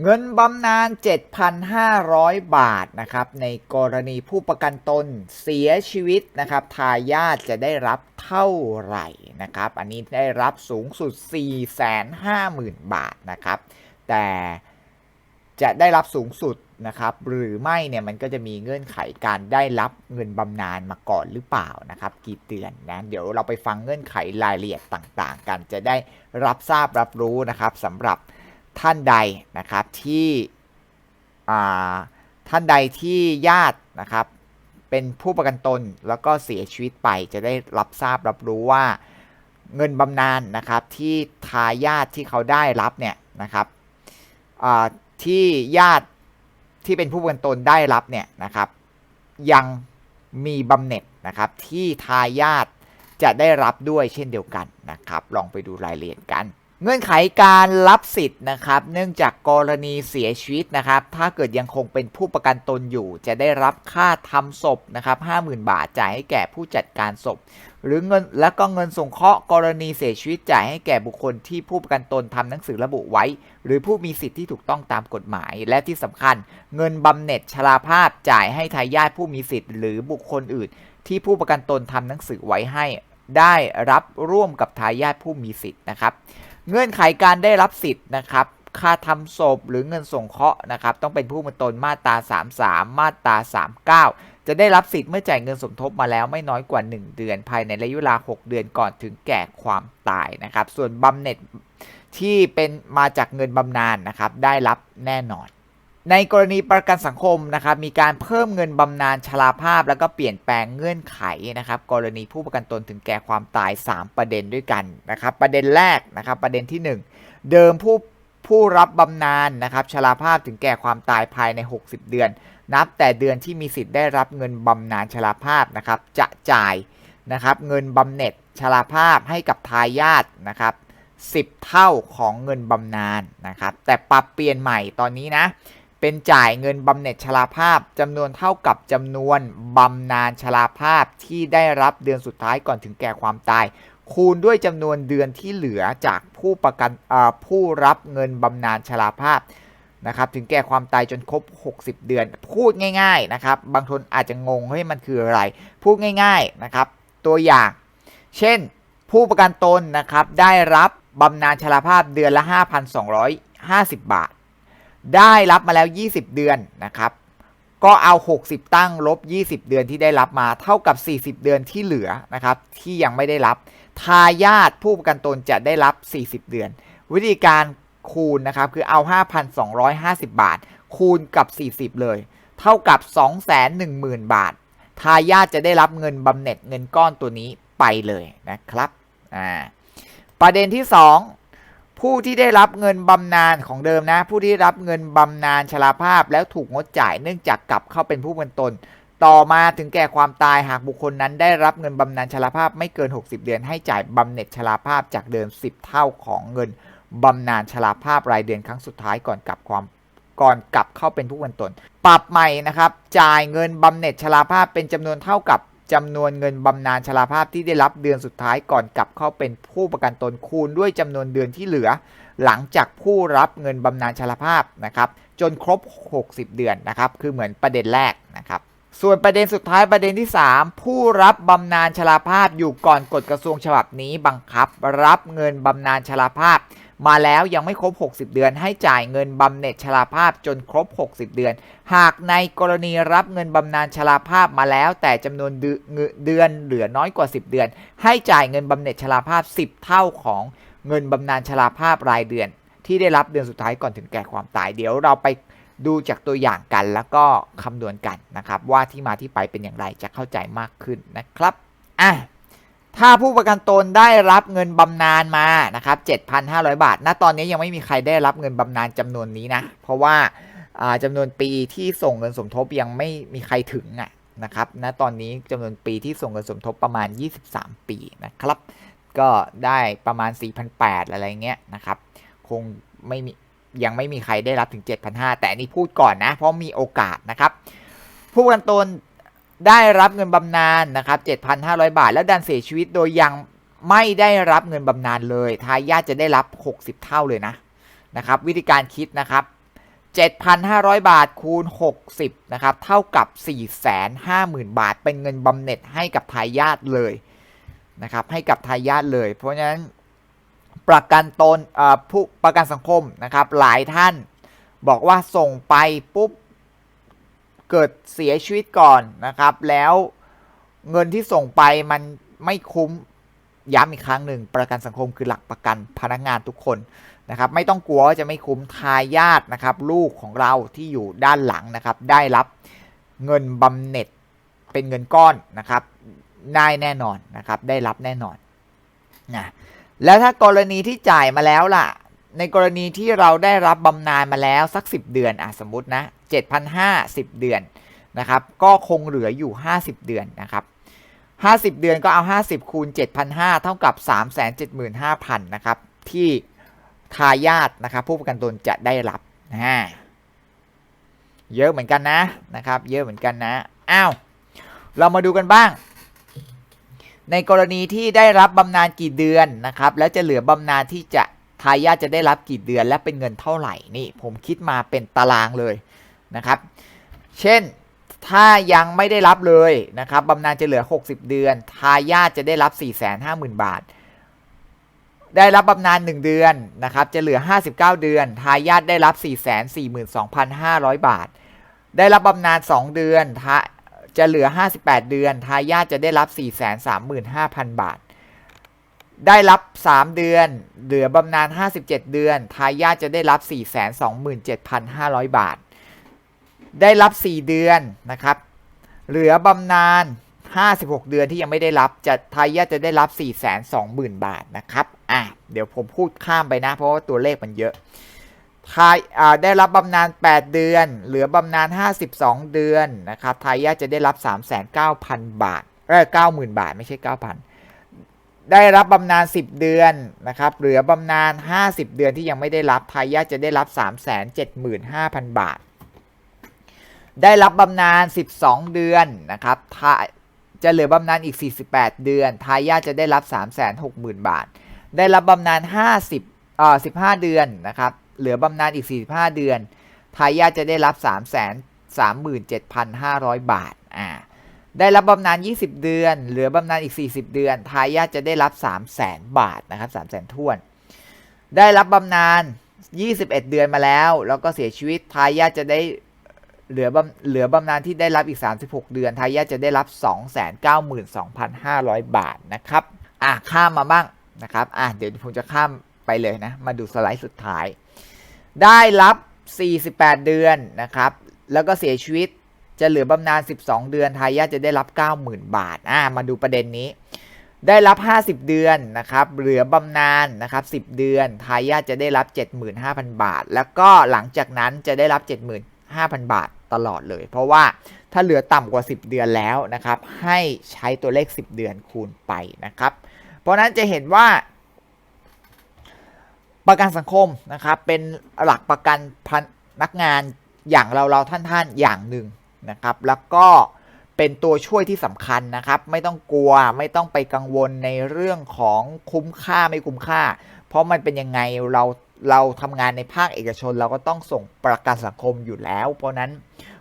เงินบำนาญ 7,500 บาทนะครับ ในกรณีผู้ประกันตนเสียชีวิตนะครับทายาทจะได้รับเท่าไหร่นะครับ อันนี้ได้รับสูงสุด 450,000 บาทนะครับ แต่จะได้รับสูงสุดนะครับหรือไม่เนี่ยมันก็จะมีเงื่อนไขการได้รับเงินบำนาญมาก่อนหรือเปล่านะครับ กี่เดือนนะเดี๋ยวเราไปฟังเงื่อนไขรายละเอียดต่างๆ กันจะได้รับทราบรับรู้นะครับสำหรับ ท่านใดนะครับที่ท่านใดที่ญาตินะครับเป็นผู้ประกันตนแล้วก็เสียชีวิตไปจะได้รับทราบรับรู้ว่าเงินบำนาญนะครับที่ทายาทที่เขาได้รับเนี่ยนะครับที่ญาติที่เป็นผู้ประกันตนได้รับเนี่ยนะครับ ยังมีบำเหน็จนะครับที่ทายาทจะได้รับด้วยเช่นเดียวกันนะครับ ลองไปดูรายละเอียดกัน เงื่อนไขการรับสิทธิ์นะครับ เนื่องจากกรณีเสียชีวิตนะครับ ถ้าเกิดยังคงเป็นผู้ประกันตนอยู่ จะได้รับค่าทำศพนะครับ50,000 บาทจ่ายให้แก่ผู้จัดการศพ หรือเงินและก็เงินสงเคราะห์กรณีเสียชีวิตจ่ายให้แก่บุคคลที่ผู้ประกันตนทำหนังสือระบุไว้ หรือผู้มีสิทธิ์ที่ถูกต้องตามกฎหมาย และที่สำคัญ เงินบำเหน็จชราภาพจ่ายให้ทายาทผู้มีสิทธิ์หรือบุคคลอื่น ที่ผู้ประกันตนทำหนังสือไว้ให้ ได้รับร่วมกับทายาทผู้มีสิทธิ์นะครับ เงื่อนไขการได้รับสิทธิ์นะครับ ค่าทำศพหรือเงินส่งเคราะห์นะครับ ต้องเป็นผู้มีตนมาตรา 33 มาตรา 39 จะได้รับสิทธิ์เมื่อจ่ายเงินสมทบมาแล้วไม่น้อยกว่า 1 เดือน ภายในระยะเวลา 6 เดือนก่อนถึงแก่ความตายนะครับ ส่วนบำเหน็จที่เป็นมาจากเงินบำนาญนนะครับ ได้รับแน่นอน ในกรณีประกันสังคมนะครับมีการเพิ่มเงินบำนาญชราภาพ แล้วก็เปลี่ยนแปลงเงื่อนไขนะครับกรณีผู้ประกันตนถึงแก่ความตาย 3 ประเด็นด้วยกันนะครับประเด็นแรกนะครับประเด็นที่ 1 เดิมผู้ผู้รับบำนาญนะครับชราภาพถึงแก่ความตายภายใน 60 เดือน นับแต่เดือนที่มีสิทธิ์ได้รับเงินบำนาญชราภาพนะครับจะจ่ายนะครับเงินบำเหน็จชราภาพให้กับทายาทนะครับ10 เท่าของเงินบำนาญนะครับแต่ปรับเปลี่ยนใหม่ตอนนี้นะ เป็นจ่ายเงินบำเหน็จชราภาพจำนวนเท่ากับจำนวนบำนาญชราภาพที่ได้รับเดือนสุดท้ายก่อนถึงแก่ความตาย คูณด้วยจำนวนเดือนที่เหลือจากผู้ประกันผู้รับเงินบำนาญชราภาพนะครับถึงแก่ความตายจนครบ 60 เดือน พูดง่ายๆนะครับ บางคนอาจจะงงเฮ้ยมันคืออะไร พูดง่ายๆนะครับ ตัวอย่าง เช่น ผู้ประกันตนนะครับได้รับบำนาญชราภาพเดือนละ 5,250 บาท ได้รับมาแล้ว 20 เดือนนะครับ ก็เอา 60 ตั้งลบ 20 เดือนที่ได้รับมาเท่ากับ 40 เดือนที่เหลือนะครับ ที่ยังไม่ได้รับ ทายาทผู้ประกันตนจะได้รับ 40 เดือน วิธีการคูณนะครับคือเอา 5,250 บาท คูณกับ 40 เลย เท่ากับ 210,000 บาท ทายาทจะได้รับเงินบำเหน็จเงินก้อนตัวนี้ไปเลยนะครับ อ่า ประเด็นที่ 2 ผู้ที่ได้รับเงินบำนาญของเดิมนะ ผู้ที่รับเงินบำนาญชราภาพแล้วถูกงดจ่ายเนื่องจากกลับเข้าเป็นผู้เป็นตน ต่อมาถึงแก่ความตายหากบุคคลนั้นได้รับเงินบำนาญชราภาพไม่เกิน 60 เดือน ให้จ่ายบำเหน็จชราภาพจากเดิม 10 เท่าของเงินบำนาญชราภาพรายเดือนครั้งสุดท้ายก่อนกลับความก่อนกลับเข้าเป็นผู้เป็นตน ปรับใหม่นะครับ จ่ายเงินบำเหน็จชราภาพเป็นจำนวนเท่ากับ จำนวนเงินบำนาญชราภาพที่ได้รับเดือนสุดท้ายก่อนกลับเข้าเป็นผู้ประกันตนคูณด้วยจำนวนเดือนที่เหลือ หลังจากผู้รับเงินบำนาญชราภาพนะครับ จนครบ 60 เดือนนะครับ คือเหมือนประเด็นแรกนะครับ ส่วนประเด็นสุดท้ายประเด็นที่ 3 ผู้รับบำนาญชราภาพอยู่ก่อนกฎกระทรวงฉบับนี้บังคับ รับเงินบำนาญชราภาพ มาแล้วยังไม่ครบ 60 เดือน ให้จ่ายเงินบำเหน็จชราภาพจนครบ 60 เดือน หากในกรณีรับเงินบำนาญชราภาพมาแล้ว แต่จำนวนเดือนเหลือน้อยกว่า 10 เดือน ให้จ่ายเงินบำเหน็จชราภาพ 10 เท่าของเงินบำนาญชราภาพรายเดือน ที่ได้รับเดือนสุดท้ายก่อนถึงแก่ความตายเดี๋ยวเราไปดูจากตัวอย่างกันแล้วก็คำนวณกันนะครับ ว่าที่มาที่ไปเป็นอย่างไรจะเข้าใจมากขึ้นนะครับอะ ถ้าผู้ประกันตนได้รับเงินบำนาญมานะครับ 7,500 บาท ณ ตอนนี้ยังไม่มีใครได้รับเงินบำนาญจำนวนนี้นะ เพราะว่าจำนวนปีที่ส่งเงินสมทบยังไม่มีใครถึงอะนะครับ ณ ตอนนี้จำนวนปีที่ส่งเงินสมทบประมาณ 23 ปีนะครับ ก็ได้ประมาณ 4,800 อะไรเงี้ยนะครับ คงไม่มียังไม่มีใครได้รับถึง 7,500 แต่อันนี้พูดก่อนนะ เพราะมีโอกาสนะครับ ผู้ประกันตน ได้รับเงินบำนาญนะครับ 7,500 บาท แล้วดันเสียชีวิตโดยยังไม่ได้รับเงินบำนาญเลย ทายาทจะได้รับ 60 เท่าเลยนะนะครับ วิธีการคิดนะครับ 7,500 บาทคูณ 60 นะครับ เท่ากับ 450,000 บาท เป็นเงินบำเหน็จให้กับทายาทเลยนะครับ ให้กับทายาทเลย เพราะฉะนั้นประกันตนผู้ประกันสังคมนะครับ หลายท่านบอกว่าส่งไปปุ๊บ เกิดเสียชีวิตก่อนนะครับ แล้วเงินที่ส่งไปมันไม่คุ้มย้ำอีกครั้งหนึ่ง ประกันสังคมคือหลักประกันพนักงานทุกคนนะครับ ไม่ต้องกลัวว่าจะไม่คุ้มทายาทนะครับ ลูกของเราที่อยู่ด้านหลังนะครับ ได้รับเงินบำเหน็จเป็นเงินก้อนนะครับได้แน่นอนนะครับ ได้รับแน่นอนนะแล้วถ้ากรณีที่จ่ายมาแล้วล่ะ ในกรณีที่เราได้รับบำนาญมาแล้วสัก 10 เดือนอะสมมตินะ7,500 10 เดือนนะครับก็คงเหลืออยู่ 50 เดือนนะครับ50 เดือนก็เอา 50 คูณ 7,500 เท่ากับ 375,000 นะครับ ที่ทายาทนะครับผู้ประกันตนจะได้รับนะเยอะเหมือนกันนะนะครับ เยอะเหมือนกันนะอ้าวเรามาดูกันบ้าง ในกรณีที่ได้รับบำนาญกี่เดือนนะครับ แล้วจะเหลือบำนาญที่จะ ทายาทจะได้รับกี่เดือนและเป็นเงินเท่าไหร่นี่ผมคิดมาเป็นตารางเลยนะครับ เช่นถ้ายังไม่ได้รับเลยนะครับบำนาญจะเหลือ 60 เดือน ทายาทจะได้รับ 450,000 บาท ได้รับบำนาญ1เดือนนะครับจะเหลือ 59 เดือน ทายาทได้รับ 442,500 บาท ได้รับบำนาญ2เดือนจะเหลือ 58 เดือน ทายาทจะได้รับ 435,000 บาท ได้รับ 3 เดือน เหลือบำนาญ 57 เดือน ทายาทจะได้รับ 427,500 บาท ได้รับ 4 เดือนนะครับ เหลือบำนาญ 56 เดือนที่ยังไม่ได้รับ จะทายาทจะได้รับ 420,000 บาทนะครับ อะ เดี๋ยวผมพูดข้ามไปนะ เพราะว่าตัวเลขมันเยอะทายได้รับบำนาญ 8 เดือน เหลือบำนาญ 52 เดือนนะครับ ทายาทจะได้รับ 39,000 บาท เออ90,000 บาท ไม่ใช่ 9,000 ได้รับบำนาญ10 เดือนนะครับเหลือบำนาญ50 เดือนที่ยังไม่ได้รับทายาทจะได้รับ 375,000 บาท ได้รับบำนาญ12 เดือนนะครับทาจะเหลือบำนาญอีก 48 เดือนทายาทจะได้รับ 360,000 บาท ได้รับบำนาญ50เอ่อ15 เดือนนะครับเหลือบำนาญอีก 45 เดือนทายาทจะได้รับ 3 37,500 บาทอ่า ได้รับบำนาญ20 เดือน เหลือบำนาญอีก 40 เดือน ทายาทจะได้รับ 300,000บาทนะครับ3 0 0 0 0ท้วน ได้รับบำนาญ21 เดือนมาแล้ว แล้วก็เสียชีวิต ทายาทจะได้เหลือบำเหลือบำนาญที่ได้รับอีก 36 เดือน ทายาทจะได้รับ 292,500 บาทนะครับ อะข้ามมาบ้างนะครับ อะเดี๋ยวผมจะข้ามไปเลยนะ มาดูสไลด์สุดท้าย ได้รับ 48 เดือนนะครับ แล้วก็เสียชีวิต จะเหลือบำนาญ 12 เดือนทายาทจะได้รับ 90,000 บาทอ่ามาดูประเด็นนี้ ได้รับ 50 เดือนนะครับเหลือบำนาญนะครับ10 เดือนทายาทจะได้รับ 75,000 บาท แล้วก็หลังจากนั้นจะได้รับ 75,000 บาทตลอดเลย เพราะว่าถ้าเหลือต่ำกว่า 10 เดือนแล้วนะครับ ให้ใช้ตัวเลข 10 เดือนคูณไปนะครับ เพราะนั้นจะเห็นว่า ประกันสังคมนะครับ เป็นหลักประกันพนักงานอย่างเราเราท่านท่านๆอย่างหนึ่ง นะครับ แล้วก็เป็นตัวช่วยที่สำคัญนะครับ ไม่ต้องกลัวไม่ต้องไปกังวลในเรื่องของคุ้มค่าไม่คุ้มค่า เพราะมันเป็นยังไงเราเราทำงานในภาคเอกชนเราก็ต้องส่งประกันสังคมอยู่แล้ว เพราะนั้น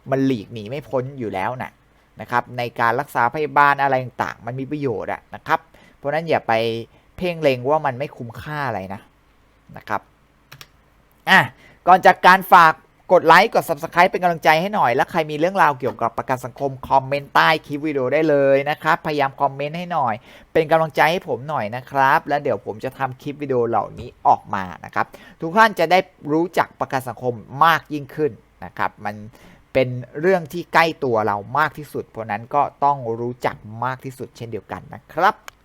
มันหลีกหนีไม่พ้นอยู่แล้วนะนะครับในการรักษาพยาบาลอะไรต่างมันมีประโยชน์อะนะครับ เพราะนั้นอย่าไปเพ่งเล็งว่ามันไม่คุ้มค่าอะไรนะนะครับอะก่อนจากการฝาก กดไลค์กด Subscribe เป็นกำลังใจให้หน่อย และใครมีเรื่องราวเกี่ยวกับประกันสังคมคอมเมนต์ใต้คลิปวิดีโอได้เลยนะครับ พยายามคอมเมนต์ให้หน่อย เป็นกำลังใจให้ผมหน่อยนะครับ แล้วเดี๋ยวผมจะทำคลิปวิดีโอเหล่านี้ออกมานะครับ ทุกท่านจะได้รู้จักประกันสังคมมากยิ่งขึ้นนะครับ มันเป็นเรื่องที่ใกล้ตัวเรามากที่สุด เพราะนั้นก็ต้องรู้จักมากที่สุดเช่นเดียวกันนะครับ